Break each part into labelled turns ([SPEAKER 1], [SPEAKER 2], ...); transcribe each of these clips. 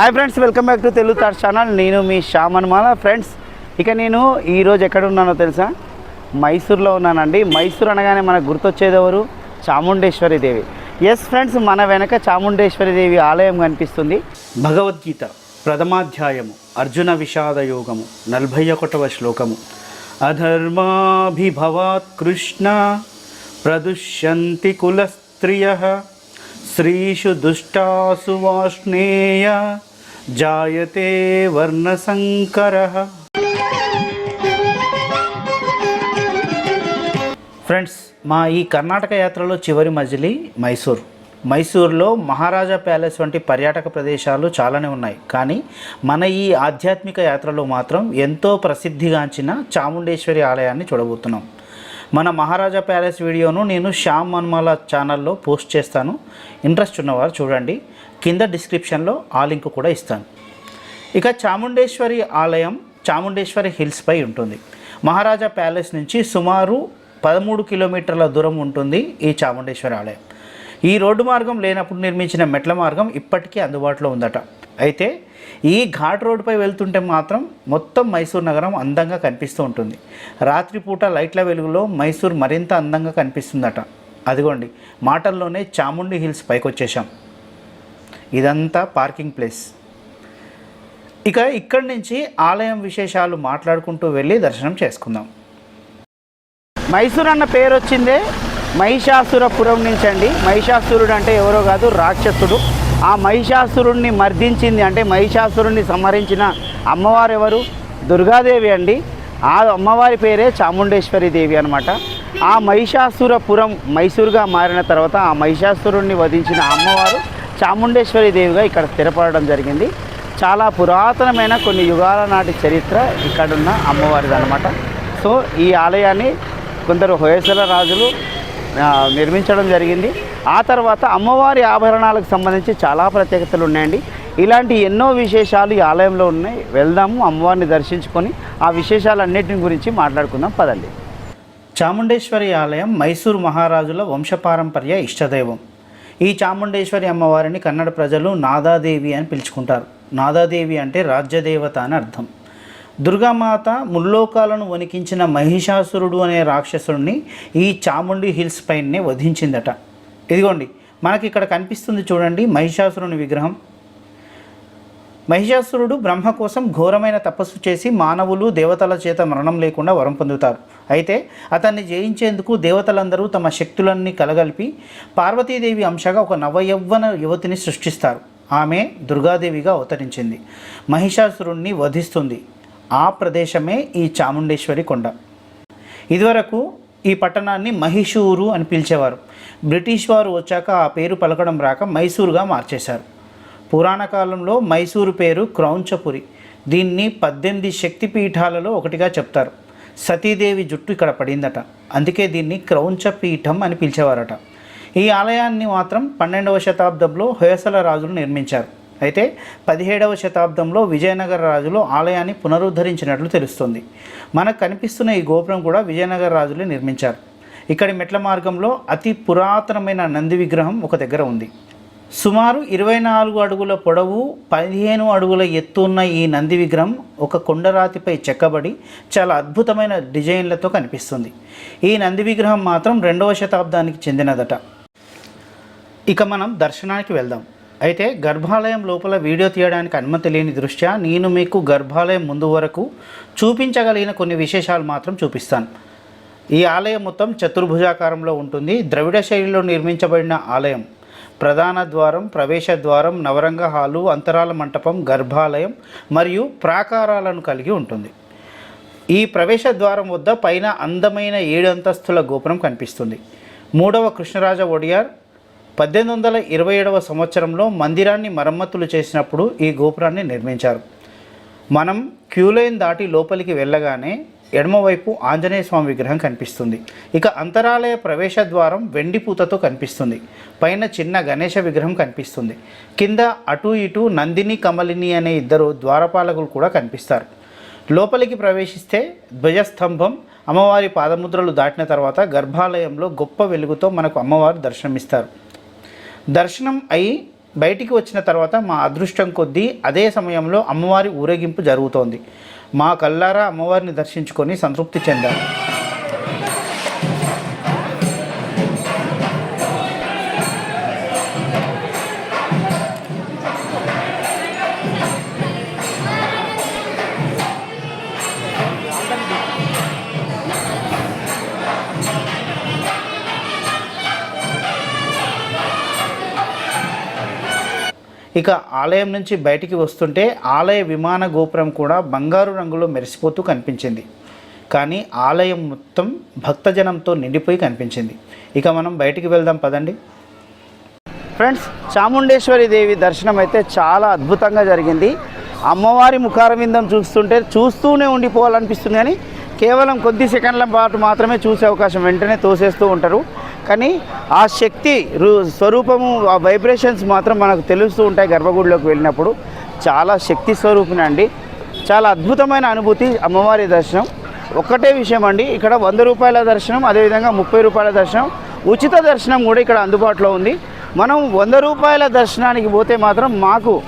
[SPEAKER 1] Hi friends welcome back to Telugu tar channel నేను మీ Shyam Hanumala friends ఇక నేను ఈరోజు ఎక్కడ ఉన్నానో తెలుసా? మైసూర్లో ఉన్నానండి. మైసూర్ అనగానే మనకు గుర్తొచ్చేది ఎవరు? చాముండేశ్వరి దేవి. ఎస్ ఫ్రెండ్స్ మన వెనక చాముండేశ్వరి దేవి ఆలయం కనిపిస్తుంది. భగవద్గీత ప్రథమాధ్యాయము అర్జున విషాద యోగము నలభై ఒకటవ శ్లోకము. అధర్మాభిభవాత్ కృష్ణ ప్రదుష్యంతి కులస్త్రియ స్త్రీషు దుష్టాసు వాష్ణేయ జాయతే వర్ణశంకరః. ఫ్రెండ్స్ మా ఈ కర్ణాటక యాత్రలో చివరి మజిలీ మైసూర్. మైసూర్లో మహారాజా ప్యాలెస్ వంటి పర్యాటక ప్రదేశాలు చాలానే ఉన్నాయి. కానీ మన ఈ ఆధ్యాత్మిక యాత్రలో మాత్రం ఎంతో ప్రసిద్ధిగాంచిన చాముండేశ్వరి ఆలయాన్ని చూడబోతున్నాం. మన మహారాజా ప్యాలెస్ వీడియోను నేను శ్యామ్ మన్మల ఛానల్లో పోస్ట్ చేస్తాను. ఇంట్రెస్ట్ ఉన్నవారు చూడండి. కింద డిస్క్రిప్షన్లో ఆ లింక్ కూడా ఇస్తాను. ఇక చాముండేశ్వరి ఆలయం చాముండేశ్వరి హిల్స్పై ఉంటుంది. మహారాజా ప్యాలెస్ నుంచి సుమారు పదమూడు కిలోమీటర్ల దూరం ఉంటుంది ఈ చాముండేశ్వరి ఆలయం. ఈ రోడ్డు మార్గం లేనప్పుడు నిర్మించిన మెట్ల మార్గం ఇప్పటికీ అందుబాటులో ఉందట. అయితే ఈ ఘాట్ రోడ్డుపై వెళ్తుంటే మాత్రం మొత్తం మైసూర్ నగరం అందంగా కనిపిస్తూ ఉంటుంది. రాత్రిపూట లైట్ల వెలుగులో మైసూర్ మరింత అందంగా కనిపిస్తుందట. అదిగోండి మాటల్లోనే చాముండి హిల్స్ పైకి వచ్చేసాం ఇదంతా పార్కింగ్ ప్లేస్. ఇక ఇక్కడి నుంచి ఆలయం విశేషాలు మాట్లాడుకుంటూ వెళ్ళి దర్శనం చేసుకుందాం. మైసూర్ అన్న పేరు వచ్చిందే మహిషాసురపురం నుంచి అండి మహిషాసురుడు అంటే ఎవరో కాదు రాక్షసుడు. ఆ మహిషాసురుణ్ణి మర్దించింది. అంటే మహిషాసురుణ్ణి సంహరించిన అమ్మవారు ఎవరు దుర్గాదేవి అండి. ఆ అమ్మవారి పేరే చాముండేశ్వరి దేవి అనమాట ఆ మహిషాసురపురం మైసూరుగా మారిన తర్వాత ఆ మహిషాసురుణ్ణి వధించిన అమ్మవారు చాముండేశ్వరి దేవిగా ఇక్కడ స్థిరపడడం జరిగింది. చాలా పురాతనమైన కొన్ని యుగాల నాటి చరిత్ర ఇక్కడున్న అమ్మవారిది అనమాట సో ఈ ఆలయాన్ని కొందరు హోయసల రాజులు నిర్మించడం జరిగింది. ఆ తర్వాత అమ్మవారి ఆభరణాలకు సంబంధించి చాలా ప్రత్యేకతలు ఉన్నాయండి. ఇలాంటి ఎన్నో విశేషాలు ఈ ఆలయంలో ఉన్నాయి. వెళ్దాము అమ్మవారిని దర్శించుకొని ఆ విశేషాలన్నిటిని గురించి మాట్లాడుకుందాం. పదండి. చాముండేశ్వరి ఆలయం మైసూరు మహారాజుల వంశపారంపర్య ఇష్టదైవం. ఈ చాముండేశ్వరి అమ్మవారిని కన్నడ ప్రజలు నాదాదేవి అని పిలుచుకుంటారు. నాదాదేవి అంటే రాజ్యదేవత అని అర్థం. దుర్గామాత ముల్లోకాలను వణికించిన మహిషాసురుడు అనే రాక్షసుడిని ఈ చాముండి హిల్స్ పైనే వధించిందట. ఇదిగోండి మనకి ఇక్కడ కనిపిస్తుంది చూడండి మహిషాసురుని విగ్రహం. మహిషాసురుడు బ్రహ్మ కోసం ఘోరమైన తపస్సు చేసి మానవులు దేవతల చేత మరణం లేకుండా వరం పొందుతారు. అయితే అతన్ని జయించేందుకు దేవతలందరూ తమ శక్తులన్నీ కలగలిపి పార్వతీదేవి అంశగా ఒక నవయవ్వన యువతిని సృష్టిస్తారు. ఆమె దుర్గాదేవిగా అవతరించింది. మహిషాసురుణ్ణి వధిస్తుంది. ఆ ప్రదేశమే ఈ చాముండేశ్వరి కొండ. ఇదివరకు ఈ పట్టణాన్ని మహిషూరు అని పిలిచేవారు. బ్రిటిష్ వారు వచ్చాక ఆ పేరు పలకడం రాక మైసూరుగా మార్చేశారు. పురాణ కాలంలో మైసూరు పేరు క్రౌంచపురి. దీన్ని పద్దెనిమిది శక్తి పీఠాలలో ఒకటిగా చెప్తారు. సతీదేవి జుట్టు ఇక్కడ పడిందట. అందుకే దీన్ని క్రౌంచ పీఠం అని పిలిచేవారట. ఈ ఆలయాన్ని మాత్రం పన్నెండవ శతాబ్దంలో హొయసల రాజులు నిర్మించారు. అయితే పదిహేడవ శతాబ్దంలో విజయనగర రాజులు ఆలయాన్ని పునరుద్ధరించినట్లు తెలుస్తుంది. మనకు కనిపిస్తున్న ఈ గోపురం కూడా విజయనగర రాజులే నిర్మించారు. ఇక్కడి మెట్ల మార్గంలో అతి పురాతనమైన నంది విగ్రహం ఒక దగ్గర ఉంది. సుమారు ఇరవై నాలుగు అడుగుల పొడవు పదిహేను అడుగుల ఎత్తు ఉన్న ఈ నంది విగ్రహం ఒక కొండరాతిపై చెక్కబడి చాలా అద్భుతమైన డిజైన్లతో కనిపిస్తుంది. ఈ నంది విగ్రహం మాత్రం రెండవ శతాబ్దానికి చెందినదట. ఇక మనం దర్శనానికి వెళ్దాం. అయితే గర్భాలయం లోపల వీడియో తీయడానికి అనుమతి లేని దృష్ట్యా నేను మీకు గర్భాలయం ముందు వరకు చూపించగలిగిన కొన్ని విశేషాలు మాత్రం చూపిస్తాను. ఈ ఆలయం మొత్తం చతుర్భుజాకారంలో ఉంటుంది. ద్రవిడ శైలిలో నిర్మించబడిన ఆలయం. ప్రధాన ద్వారం ప్రవేశ ద్వారం నవరంగ హాలు అంతరాల మంటపం గర్భాలయం మరియు ప్రాకారాలను కలిగి ఉంటుంది. ఈ ప్రవేశ ద్వారం వద్ద పైన అందమైన ఏడు అంతస్తుల గోపురం కనిపిస్తుంది. మూడవ కృష్ణరాజ ఒడియార్ పద్దెనిమిది వందల ఇరవై ఏడవ సంవత్సరంలో మందిరాన్ని మరమ్మతులు చేసినప్పుడు ఈ గోపురాన్ని నిర్మించారు. మనం క్యూలైన్ దాటి లోపలికి వెళ్ళగానే ఎడమవైపు ఆంజనేయ స్వామి విగ్రహం కనిపిస్తుంది. ఇక అంతరాలయ ప్రవేశ ద్వారం వెండి పూతతో కనిపిస్తుంది. పైన చిన్న గణేష విగ్రహం కనిపిస్తుంది. కింద అటు ఇటు నందిని కమలిని అనే ఇద్దరు ద్వారపాలకులు కూడా కనిపిస్తారు. లోపలికి ప్రవేశిస్తే ధ్వజస్తంభం అమ్మవారి పాదముద్రలు దాటిన తర్వాత గర్భాలయంలో గొప్ప వెలుగుతో మనకు అమ్మవారు దర్శనమిస్తారు. దర్శనం అయి బయటికి వచ్చిన తర్వాత మా అదృష్టం కొద్దీ అదే సమయంలో అమ్మవారి ఊరేగింపు జరుగుతోంది. మా కల్లారా అమ్మవారిని దర్శించుకొని సంతృప్తి చెందారు. ఇక ఆలయం నుంచి బయటికి వస్తుంటే ఆలయ విమాన గోపురం కూడా బంగారు రంగులో మెరిసిపోతూ కనిపించింది. కానీ ఆలయం మొత్తం భక్తజనంతో నిండిపోయి కనిపించింది. ఇక మనం బయటికి వెళ్దాం పదండి. ఫ్రెండ్స్ చాముండేశ్వరి దేవి దర్శనం అయితే చాలా అద్భుతంగా జరిగింది. అమ్మవారి ముఖారవిందం చూస్తుంటే చూస్తూనే ఉండిపోవాలనిపిస్తుంది కానీ కేవలం కొద్ది సెకండ్ల పాటు మాత్రమే చూసే అవకాశం వెంటనే తోసేస్తూ ఉంటారు. కానీ ఆ శక్తి రు- స్వరూపము ఆ వైబ్రేషన్స్ మాత్రం మనకు తెలుస్తూ ఉంటాయి గర్భగుడిలోకి వెళ్ళినప్పుడు. చాలా శక్తి స్వరూపిణి అండి. చాలా అద్భుతమైన అనుభూతి అమ్మవారి దర్శనం. ఒక్కటే విషయం అండి ఇక్కడ వంద రూపాయల దర్శనం అదేవిధంగా ముప్పై రూపాయల దర్శనం ఉచిత దర్శనం కూడా ఇక్కడ అందుబాటులో ఉంది. మనం వంద రూపాయల దర్శనానికి పోతే మాత్రం మాకు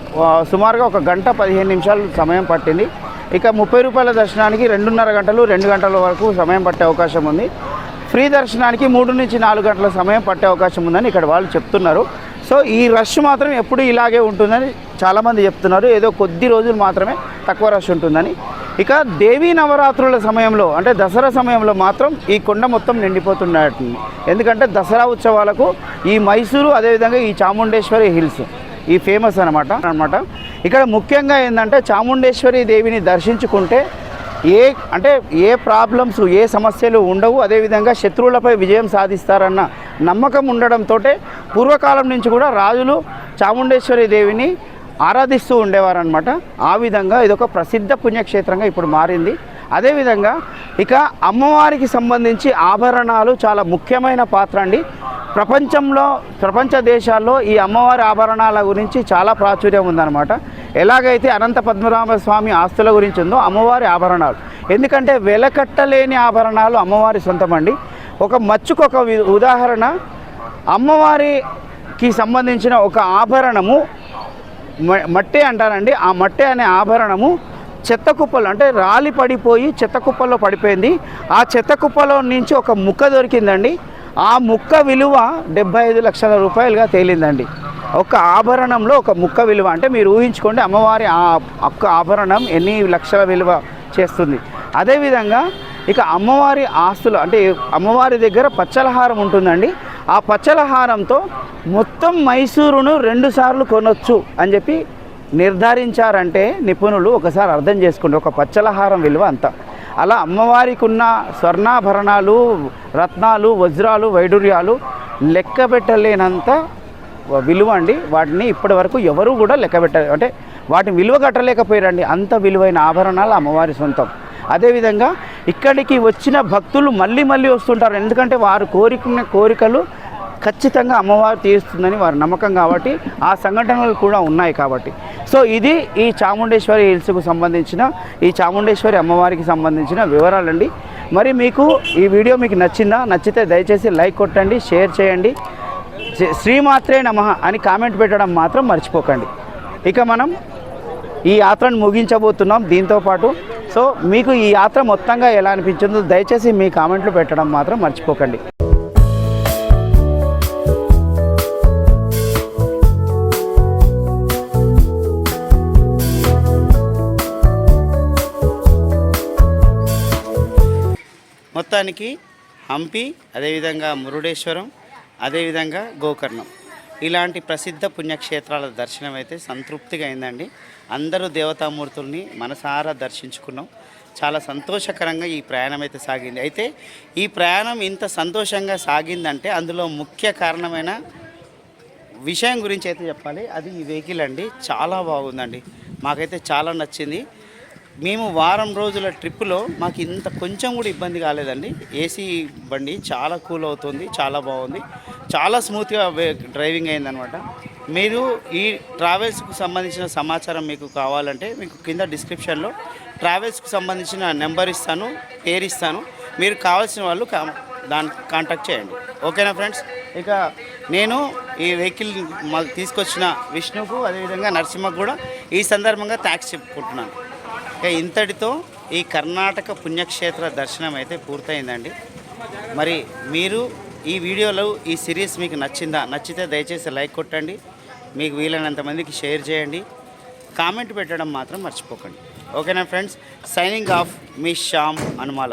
[SPEAKER 1] సుమారుగా ఒక గంట పదిహేను నిమిషాలు సమయం పట్టింది. ఇక ముప్పై రూపాయల దర్శనానికి రెండున్నర గంటలు రెండు గంటల వరకు సమయం పట్టే అవకాశం ఉంది. ఫ్రీ దర్శనానికి మూడు నుంచి నాలుగు గంటల సమయం పట్టే అవకాశం ఉందని ఇక్కడ వాళ్ళు చెప్తున్నారు. సో ఈ రష్ మాత్రం ఎప్పుడు ఇలాగే ఉంటుందని చాలామంది చెప్తున్నారు. ఏదో కొద్ది రోజులు మాత్రమే తక్కువ రష్ ఉంటుందని. ఇక దేవీ నవరాత్రుల సమయంలో అంటే దసరా సమయంలో మాత్రం ఈ కొండ మొత్తం నిండిపోతున్నట్టు ఎందుకంటే దసరా ఉత్సవాలకు ఈ మైసూరు అదేవిధంగా ఈ చాముండేశ్వరి హిల్స్ ఈ ఫేమస్ అనమాట అనమాట ఇక్కడ ముఖ్యంగా ఏంటంటే చాముండేశ్వరి దేవిని దర్శించుకుంటే ఏ అంటే ఏ ప్రాబ్లమ్స్ ఏ సమస్యలు ఉండవు. అదేవిధంగా శత్రువులపై విజయం సాధిస్తారన్న నమ్మకం ఉండడంతో పూర్వకాలం నుంచి కూడా రాజులు చాముండేశ్వరి దేవిని ఆరాధిస్తూ ఉండేవారనమాట ఆ విధంగా ఇదొక ప్రసిద్ధ పుణ్యక్షేత్రంగా ఇప్పుడు మారింది. అదేవిధంగా ఇక అమ్మవారికి సంబంధించి ఆభరణాలు చాలా ముఖ్యమైన పాత్ర అండి. ప్రపంచంలో ప్రపంచ దేశాల్లో ఈ అమ్మవారి ఆభరణాల గురించి చాలా ప్రాచుర్యం ఉందన్నమాట. ఎలాగైతే అనంత పద్మనాభ స్వామి ఆస్తుల గురించి ఉందో అమ్మవారి ఆభరణాలు. ఎందుకంటే వెలకట్టలేని ఆభరణాలు అమ్మవారి సొంతమండి. ఒక మచ్చుకొక ఉదాహరణ అమ్మవారికి సంబంధించిన ఒక ఆభరణము మ- మట్టి అంటారండి. ఆ మట్టి అనే ఆభరణము చెత్త కుప్పలు అంటే రాలి పడిపోయి చెత్త కుప్పల్లో పడిపోయింది. ఆ చెత్త కుప్పలో నుంచి ఒక ముక్క దొరికిందండి. ఆ ముక్క విలువ డెబ్బై ఐదు లక్షల రూపాయలుగా తేలిందండి. ఒక ఆభరణంలో ఒక ముక్క విలువ. అంటే మీరు ఊహించుకోండి అమ్మవారి ఆ ఒక్క ఆభరణం ఎన్ని లక్షల విలువ చేస్తుంది. అదేవిధంగా ఇక అమ్మవారి ఆస్తులు అంటే అమ్మవారి దగ్గర పచ్చలహారం ఉంటుందండి. ఆ పచ్చలహారంతో మొత్తం మైసూరును రెండుసార్లు కొనొచ్చు అని చెప్పి నిర్ధారించారంటే నిపుణులు ఒకసారి అర్థం చేసుకోండి. ఒక పచ్చలహారం విలువ అంత. అలా అమ్మవారికి ఉన్న స్వర్ణాభరణాలు రత్నాలు వజ్రాలు వైడూర్యాలు లెక్క పెట్టలేనంత విలువ అండి. వాటిని ఇప్పటి వరకు ఎవరు కూడా లెక్క పెట్టారు అంటే వాటిని విలువ కట్టలేకపోయారండి. అంత విలువైన ఆభరణాలు అమ్మవారి సొంతం. అదేవిధంగా ఇక్కడికి వచ్చిన భక్తులు మళ్ళీ మళ్ళీ వస్తుంటారు. ఎందుకంటే వారు కోరికున్న కోరికలు ఖచ్చితంగా అమ్మవారు తీరుస్తుందని వారి నమ్మకం కాబట్టి ఆ సంఘటనలు కూడా ఉన్నాయి కాబట్టి. సో ఇది ఈ చాముండేశ్వరి హిల్స్కు సంబంధించిన ఈ చాముండేశ్వరి అమ్మవారికి సంబంధించిన వివరాలండి. మరి మీకు ఈ వీడియో మీకు నచ్చిందా? నచ్చితే దయచేసి లైక్ కొట్టండి షేర్ చేయండి. శ్రీమాత్రే నమ అని కామెంట్ పెట్టడం మాత్రం మర్చిపోకండి. ఇక మనం ఈ యాత్రను ముగించబోతున్నాం దీంతో పాటు. సో మీకు ఈ యాత్ర మొత్తంగా ఎలా అనిపించిందో దయచేసి మీ కామెంట్లు పెట్టడం మాత్రం మర్చిపోకండి. మొత్తానికి హంపి అదేవిధంగా మురుడేశ్వరం అదేవిధంగా గోకర్ణం. ఇలాంటి ప్రసిద్ధ పుణ్యక్షేత్రాల దర్శనం అయితే సంతృప్తిగా అయిందండి. అందరూ దేవతామూర్తుల్ని మనసారా దర్శించుకున్నాం. చాలా సంతోషకరంగా ఈ ప్రయాణం అయితే సాగింది. అయితే ఈ ప్రయాణం ఇంత సంతోషంగా సాగిందంటే అందులో ముఖ్య కారణమైన విషయం గురించి అయితే చెప్పాలి. అది ఈ వెహికల్ అండి. చాలా బాగుందండి. మాకైతే చాలా నచ్చింది. మేము వారం రోజుల ట్రిప్పులో మాకు ఇంత కొంచెం కూడా ఇబ్బంది కాలేదండి. ఏసీ బండి చాలా కూల్ అవుతుంది చాలా బాగుంది. చాలా స్మూత్గా డ్రైవింగ్ అయిందనమాట మీరు ఈ ట్రావెల్స్కు సంబంధించిన సమాచారం మీకు కావాలంటే మీకు కింద డిస్క్రిప్షన్లో ట్రావెల్స్కు సంబంధించిన నెంబర్ ఇస్తాను పేరు ఇస్తాను. మీరు కావాల్సిన వాళ్ళు కా దాన్ని కాంటాక్ట్ చేయండి. ఓకేనా ఫ్రెండ్స్
[SPEAKER 2] ఇక నేను ఈ వెహికల్ మాకు తీసుకొచ్చిన విష్ణుకు అదేవిధంగా నరసింహకు కూడా ఈ సందర్భంగా థ్యాంక్స్ చెప్పుకుంటున్నాను. ఇక ఇంతటితో ఈ కర్ణాటక పుణ్యక్షేత్ర దర్శనం అయితే పూర్తయిందండి. మరి మీరు ఈ వీడియోలో ఈ సిరీస్ మీకు నచ్చిందా? నచ్చితే దయచేసి లైక్ కొట్టండి. మీకు వీలైనంత మందికి షేర్ చేయండి. కామెంట్ పెట్టడం మాత్రం మర్చిపోకండి. ఓకేనా ఫ్రెండ్స్? సైనింగ్ ఆఫ్ మీ శ్యామ్ అనుమాల.